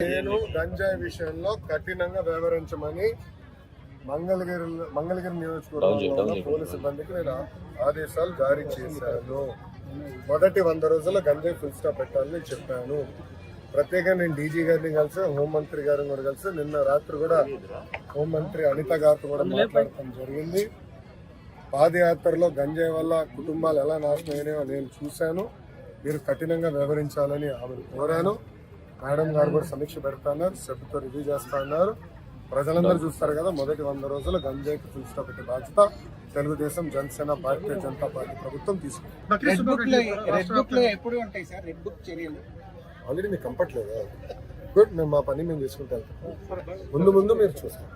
నేను గంజాయి విషయంలో కఠినంగా వ్యవహరించమని మంగళగిరి మంగళగిరి నియోజకవర్గంలో పోలీస్ సిబ్బందికి నేను ఆదేశాలు జారీ చేశాను. మొదటి వంద రోజుల్లో గంజాయి ఫుల్ స్టాప్ పెట్టాలని చెప్పాను. ప్రత్యేకంగా నేను డీజీ గారిని కలిసి హోంమంత్రి గారిని కూడా కలిసి నిన్న రాత్రి కూడా హోంమంత్రి అనిత గారితో కూడా మాట్లాడటం జరిగింది. పాదయాత్రలో గంజాయి వల్ల కుటుంబాలు ఎలా నాశనం అయినాయో నేను చూశాను. మీరు కఠినంగా వ్యవహరించాలని ఆమెను కోరాను. మేడం గారు కూడా సమీక్ష పెడతాన్నారు సభ్యుతో రివ్యూ చేస్తా ఉన్నారు ప్రజలందరూ చూస్తారు కదా మొదటి వంద రోజులు గంజాయికి ఫుల్ స్టాప్ పెట్టే బాధ్యత తెలుగుదేశం జనసేన భారతీయ జనతా పార్టీ ప్రభుత్వం తీసుకుంది. రెడ్ బుక్లో రెడ్ బుక్లో ఎప్పుడు ఉంటాయి సార్? రెడ్ బుక్ చర్యలు. ఆల్రెడీ మీకు కంపట్లేదు గుడ్ మేము మా పని మేము చేసుకుంటాం ముందు ముందు మీరు చూస్తాం